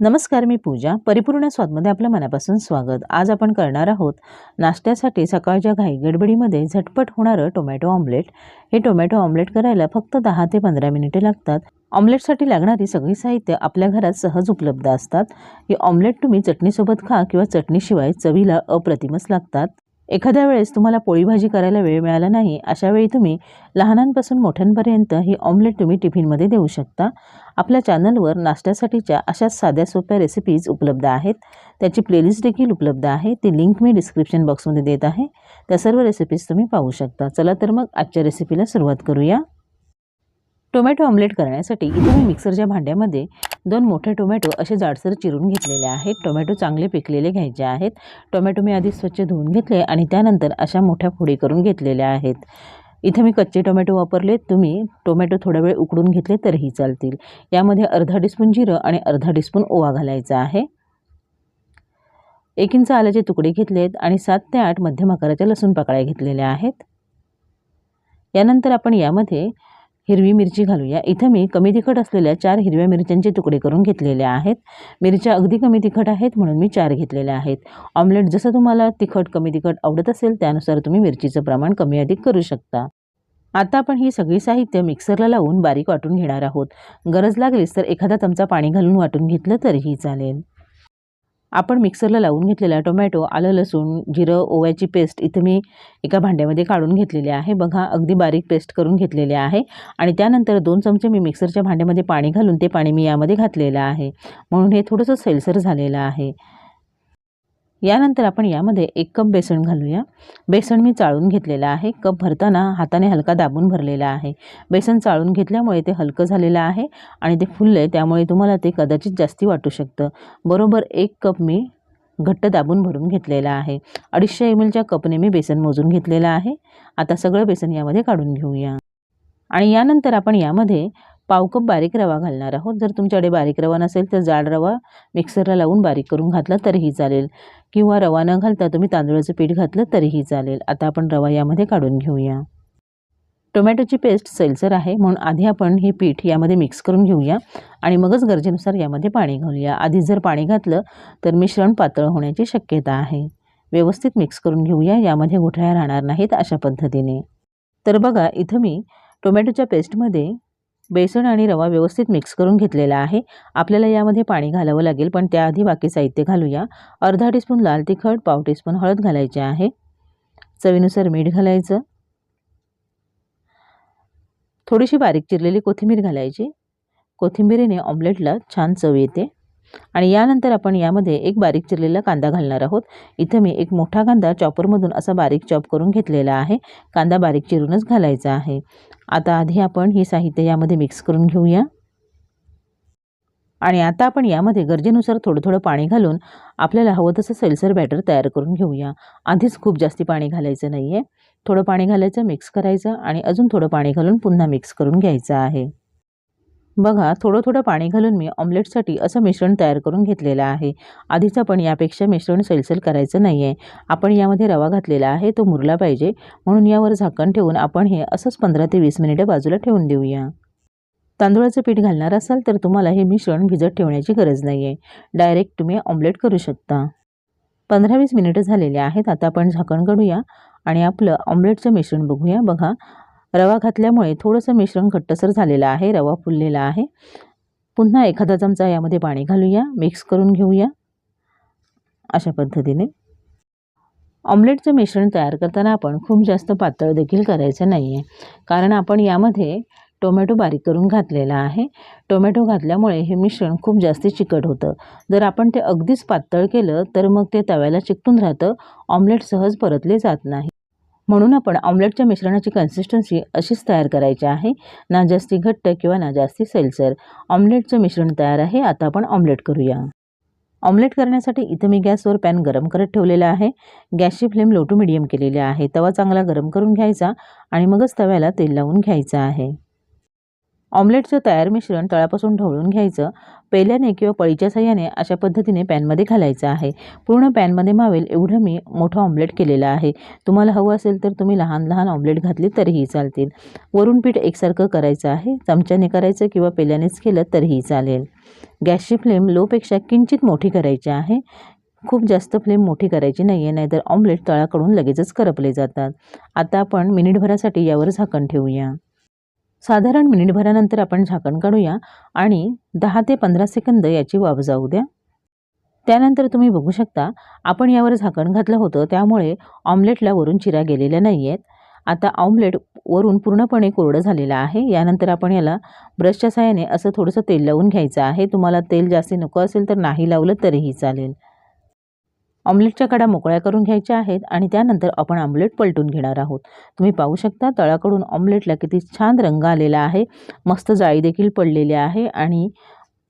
नमस्कार मी पूजा. परिपूर्ण स्वादमध्ये आपलं मनापासून स्वागत. आज आपण करणार आहोत नाश्त्यासाठी सकाळच्या घाई गडबडीमध्ये झटपट होणारं टोमॅटो ऑमलेट. हे टोमॅटो ऑमलेट करायला फक्त दहा ते पंधरा मिनिटे लागतात. ऑमलेटसाठी लागणारी सगळी साहित्य आपल्या घरात सहज उपलब्ध असतात. हे ऑमलेट तुम्ही चटणीसोबत खा किंवा चटणीशिवाय चवीला अप्रतिमच लागतात. एखाद्या वेळेस तुम्हाला पोळी भाजी करायला वेळ मिळाला नाही अशावेळी तुम्ही लहानांपासून मोठ्यांपर्यंत ही ऑमलेट तुम्ही टिफिनमध्ये देऊ शकता. आपल्या चॅनलवर नाश्त्यासाठीच्या अशाच साध्या सोप्या रेसिपीज उपलब्ध आहेत. त्याची प्लेलिस्ट देखील उपलब्ध आहे. ती लिंक मी डिस्क्रिप्शन बॉक्समध्ये देत आहे. त्या सर्व रेसिपीज तुम्ही पाहू शकता. चला तर मग आजच्या रेसिपीला सुरुवात करूया. टोमॅटो ऑमलेट करण्यासाठी इथे मी मिक्सरच्या भांड्यामध्ये दोन मोठे टोमॅटो असे जाडसर चिरून घेतलेले आहेत. टोमॅटो चांगले पिकलेले घ्यायचे आहेत. टोमॅटो मी आधी स्वच्छ धुवून घेतले आणि त्यानंतर अशा मोठ्या फोडी करून घेतलेल्या आहेत. इथे मी कच्चे टोमॅटो वापरले. तुम्ही टोमॅटो थोडा वेळ उकडून घेतले तरीही चालतील. यामध्ये अर्धा टीस्पून जिरं आणि अर्धा टीस्पून ओवा घालायचा आहे. एक इंच आल्याचे तुकडे घेतलेत आणि सात ते आठ मध्यम आकाराच्या लसूण पाकळ्या घेतलेल्या आहेत. यानंतर आपण यामध्ये हिरवी मिरची घालूया. इथं मी कमी तिखट असलेल्या चार हिरव्या मिरच्यांचे तुकडे करून घेतलेल्या आहेत. मिरच्या अगदी कमी तिखट आहेत म्हणून मी चार घेतलेल्या आहेत. ऑमलेट जसं तुम्हाला तिखट कमी तिखट आवडत असेल त्यानुसार तुम्ही मिरचीचं प्रमाण कमी अधिक करू शकता. आता आपण ही सगळी साहित्य मिक्सरला लावून बारीक वाटून घेणार आहोत. गरज लागलीच तर एखादा चमचा पाणी घालून वाटून घेतलं तरीही चालेल. आपण मिक्सरला लावून घेतलेला टोमॅटो आलं लसूण जिरं ओव्याची पेस्ट इथं मी एका भांड्यामध्ये काढून घेतलेली आहे. बघा अगदी बारीक पेस्ट करून घेतलेले आहे. आणि त्यानंतर दोन चमचे मी मिक्सरच्या भांड्यामध्ये पाणी घालून ते पाणी मी यामध्ये घातलेलं आहे. म्हणून हे थोडंसं सैलसर झालेलं आहे. यानंतर आपण यामध्ये एक कप बेसन घालूया. बेसन मी चाळून घेतलेलं आहे. कप भरताना हाताने हलका दाबून भरलेला आहे. बेसन चाळून घेतल्यामुळे ते हलकं झालेलं आहे आणि ते फुललं आहे त्यामुळे तुम्हाला ते कदाचित जास्ती वाटू शकतं. बरोबर एक कप मी घट्ट दाबून भरून घेतलेला आहे. अडीचशे एम एलच्या कपने मी बेसन मोजून घेतलेलं आहे. आता सगळं बेसन यामध्ये काढून घेऊया. आणि यानंतर आपण यामध्ये पाव कप बारीक रवा घालणार आहोत. जर तुमच्याकडे बारीक रवा नसेल तर जाड रवा मिक्सरला लावून बारीक करून घातला तरीही चालेल. किंवा रवा न घालता तुम्ही तांदूळाचं पीठ घातलं तरीही चालेल. आता आपण रवा यामध्ये काढून घेऊया. टोमॅटोची पेस्ट सैलसर आहे. म्हणून आधी आपण हे पीठ यामध्ये मिक्स करून घेऊया आणि मगच गरजेनुसार यामध्ये पाणी घालूया. आधी जर पाणी घातलं तर मिश्रण पातळ होण्याची शक्यता आहे. व्यवस्थित मिक्स करून घेऊया. यामध्ये गुठळ्या राहणार नाहीत अशा पद्धतीने. तर बघा इथं मी टोमॅटोच्या पेस्टमध्ये बेसन आणि रवा व्यवस्थित मिक्स करून घेतलेला आहे. आपल्याला यामध्ये पाणी घालावं लागेल पण त्याआधी बाकी साहित्य घालूया. अर्धा टीस्पून लाल तिखट पाव टीस्पून हळद घालायचे आहे. चवीनुसार मीठ घालायचं. थोडीशी बारीक चिरलेली कोथिंबीर घालायची. कोथिंबीरीने ऑमलेटला छान चव येते. आणि यानंतर आपण यामध्ये एक बारीक चिरलेला कांदा घालणार आहोत. इथं मी एक मोठा कांदा चॉपरमधून असा बारीक चॉप करून घेतलेला आहे. कांदा बारीक चिरूनच घालायचा आहे. आता आधी आपण हे साहित्य यामध्ये मिक्स करून घेऊया. आणि आता आपण यामध्ये गरजेनुसार थोडं थोडं पाणी घालून आपल्याला हवं तसं सैलसर बॅटर तयार करून घेऊया. आधीच खूप जास्ती पाणी घालायचं नाही आहे थोडं पाणी घालायचं मिक्स करायचं आणि अजून थोडं पाणी घालून पुन्हा मिक्स करून घ्यायचं आहे. बघा थोडं थोडं पाणी घालून मी ऑमलेटसाठी असं मिश्रण तयार करून घेतलेलं आहे. आधीच आपण यापेक्षा मिश्रण सैलसर करायचं नाही आहे आपण यामध्ये रवा घातलेला आहे तो मुरला पाहिजे. म्हणून यावर झाकण ठेवून आपण हे असंच पंधरा ते वीस मिनिटं बाजूला ठेवून देऊया. तांदूळाचं पीठ घालणार असाल तर तुम्हाला हे मिश्रण भिजत ठेवण्याची गरज नाही आहे डायरेक्ट तुम्ही ऑमलेट करू शकता. पंधरा वीस मिनिटं झालेले आहेत आता आपण झाकण काढूया आणि आपलं ऑमलेटचं मिश्रण बघूया. बघा रवा घातल्यामुळे थोडंसं मिश्रण घट्टसर झालेलं आहे रवा फुललेला आहे. पुन्हा एखादा चमचा यामध्ये पाणी घालूया मिक्स करून घेऊया. अशा पद्धतीने. ऑमलेटचं मिश्रण तयार करताना आपण खूप जास्त पातळ देखील करायचं नाही आहे कारण आपण यामध्ये टोमॅटो बारीक करून घातलेला आहे. टोमॅटो घातल्यामुळे हे मिश्रण खूप जास्त चिकट होतं. जर आपण ते अगदीच पातळ केलं तर मग ते तव्याला चिकटून राहतं. ऑमलेट सहज परतले जात नाही. म्हणून आपण ऑमलेटच्या मिश्रणाची कन्सिस्टन्सी अशीच तयार करायची आहे. ना जास्ती घट्ट किंवा ना जास्ती सैलसर. ऑमलेटचं मिश्रण तयार आहे. आता आपण ऑमलेट करूया. ऑमलेट करण्यासाठी इथं मी गॅसवर पॅन गरम करत ठेवलेला आहे. गॅसची फ्लेम लो टू मिडियम केलेली आहे. तवा चांगला गरम करून घ्यायचा आणि मगच तव्याला तेल लावून घ्यायचं आहे. ऑमलेटचं तयार मिश्रण तळापासून ढवळून घ्यायचं. पेल्याने किंवा पळीच्या साह्याने अशा पद्धतीने पॅनमध्ये घालायचं आहे. पूर्ण पॅनमध्ये मावेल एवढं मी मोठं ऑमलेट केलेलं आहे. तुम्हाला हवं असेल तर तुम्ही लहान लहान ऑमलेट घातले तरीही चालतील. वरून पीठ एकसारखं करायचं आहे. चमच्याने करायचं किंवा पेल्यानेच केलं तरीही चालेल. गॅसची फ्लेम लोपेक्षा किंचित मोठी करायची आहे. खूप जास्त फ्लेम मोठी करायची नाही आहे नाहीतर ऑमलेट तळाकडून लगेचच करपले जातात. आता आपण मिनिटभरासाठी यावर झाकण ठेवूया. साधारण मिनिटभरानंतर आपण झाकण काढूया आणि दहा ते पंधरा सेकंद याची वाफ जाऊ द्या. त्यानंतर तुम्ही बघू शकता आपण यावर झाकण घातलं होतं त्यामुळे ऑमलेटला वरून चिरा गेलेल्या नाही आहेत आता ऑमलेट वरून पूर्णपणे कोरडं झालेलं आहे. यानंतर आपण याला ब्रशच्या सहाय्याने असं थोडंसं तेल लावून घ्यायचं आहे. तुम्हाला तेल जास्ती नको असेल तर नाही लावलं तरीही चालेल. ऑमलेटच्या कडा मोकळ्या करून घ्यायच्या आहेत आणि त्यानंतर आपण ऑमलेट पलटून घेणार आहोत. तुम्ही पाहू शकता तळाकडून ऑमलेटला किती छान रंग आलेला आहे. मस्त जाळी देखील पडलेली आहे आणि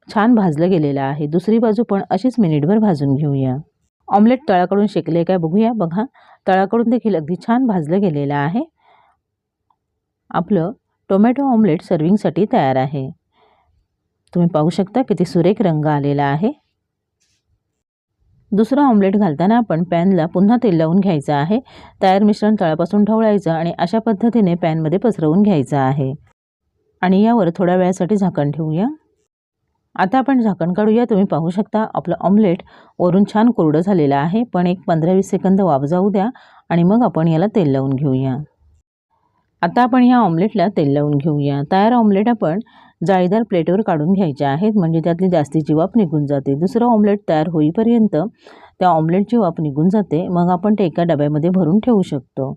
छान भाजलं गेलेलं आहे. दुसरी बाजू पण अशीच मिनिटभर भाजून घेऊया. ऑमलेट तळाकडून शेकले काय बघूया. बघा तळाकडून देखील अगदी छान भाजलं गेलेलं आहे. आपलं टोमॅटो ऑमलेट सर्विंगसाठी तयार आहे. तुम्ही पाहू शकता किती सुरेख रंग आलेला आहे. दुसरं ऑमलेट घालताना आपण पॅनला पुन्हा तेल लावून घ्यायचं आहे. तयार मिश्रण तळापासून ढवळायचं आणि अशा पद्धतीने पॅनमध्ये पसरवून घ्यायचं आहे. आणि यावर थोड्या वेळासाठी झाकण ठेवूया. आता आपण झाकण काढूया. तुम्ही पाहू शकता आपलं ऑमलेट वरून छान कोरडं झालेलं आहे. पण एक पंधरा वीस सेकंद वाफ जाऊ द्या आणि मग आपण याला तेल लावून घेऊया. आता आपण ह्या ऑमलेटला तेल लावून घेऊया. तयार ऑमलेट आपण जाळीदार प्लेटवर काढून घ्यायचे आहेत. म्हणजे त्यातली जास्तीची वाफ निघून जाते. दुसरं ऑमलेट तयार होईपर्यंत त्या ऑमलेटची वाफ निघून जाते. मग आपण ते एका डब्यामध्ये भरून ठेवू शकतो.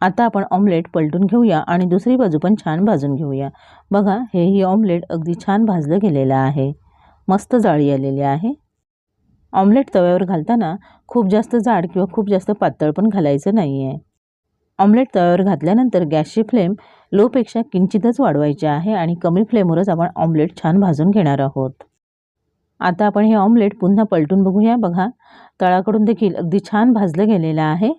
आता आपण ऑमलेट पलटून घेऊया आणि दुसरी बाजू पण छान भाजून घेऊया. बघा हे ही ऑमलेट अगदी छान भाजलं गेलेलं आहे. मस्त जाळी आलेली आहे. ऑमलेट तव्यावर घालताना खूप जास्त जाड किंवा खूप जास्त पातळ पण घालायचं नाही आहे ऑमलेट तव्यावर घातल्यानंतर गॅसची फ्लेम लोपेक्षा किंचितच वाढवायची आहे आणि कमी फ्लेमवरच आपण ऑमलेट छान भाजून घेणार आहोत. आता आपण हे ऑमलेट पुन्हा पलटून बघूया. बघा तळाकडून देखील अगदी छान भाजलं गेलेलं आहे.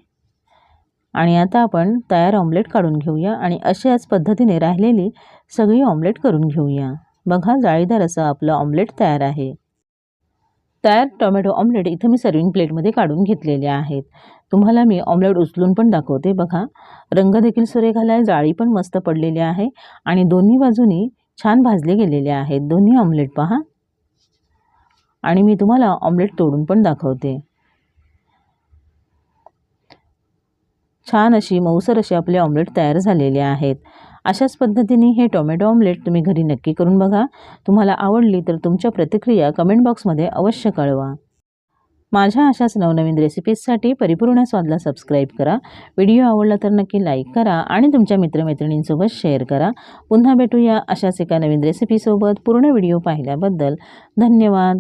आणि आता आपण तयार ऑमलेट काढून घेऊया आणि अशाच पद्धतीने राहिलेली सगळी ऑमलेट करून घेऊया. बघा जाळीदार असं आपलं ऑमलेट तयार आहे. तयार टोमॅटो ऑमलेट इथं मी सर्विंग प्लेटमध्ये काढून घेतलेले आहेत. तुम्हाला मी ऑमलेट उचलून पण दाखवते बघा. रंग देखील सुरेखाला आहे जाळी पण मस्त पडलेली आहे आणि दोन्ही बाजूनी छान भाजले गेलेले आहेत. दोन्ही ऑमलेट पहा. आणि मी तुम्हाला ऑमलेट तोडून पण दाखवते. छान अशी मऊसर अशी आपले ऑमलेट तयार झालेले आहेत. अशाच पद्धतीने हे टोमॅटो ऑमलेट तुम्ही घरी नक्की करून बघा. तुम्हाला आवडली तर तुमच्या प्रतिक्रिया कमेंट बॉक्समध्ये अवश्य कळवा. माझ्या अशाच नवनवीन रेसिपीजसाठी परिपूर्ण स्वादला सबस्क्राईब करा. व्हिडिओ आवडला तर नक्की लाईक करा आणि तुमच्या मित्रमैत्रिणींसोबत शेअर करा. पुन्हा भेटूया अशाच एका नवीन रेसिपीसोबत पूर्ण व्हिडिओ पाहिल्याबद्दल धन्यवाद.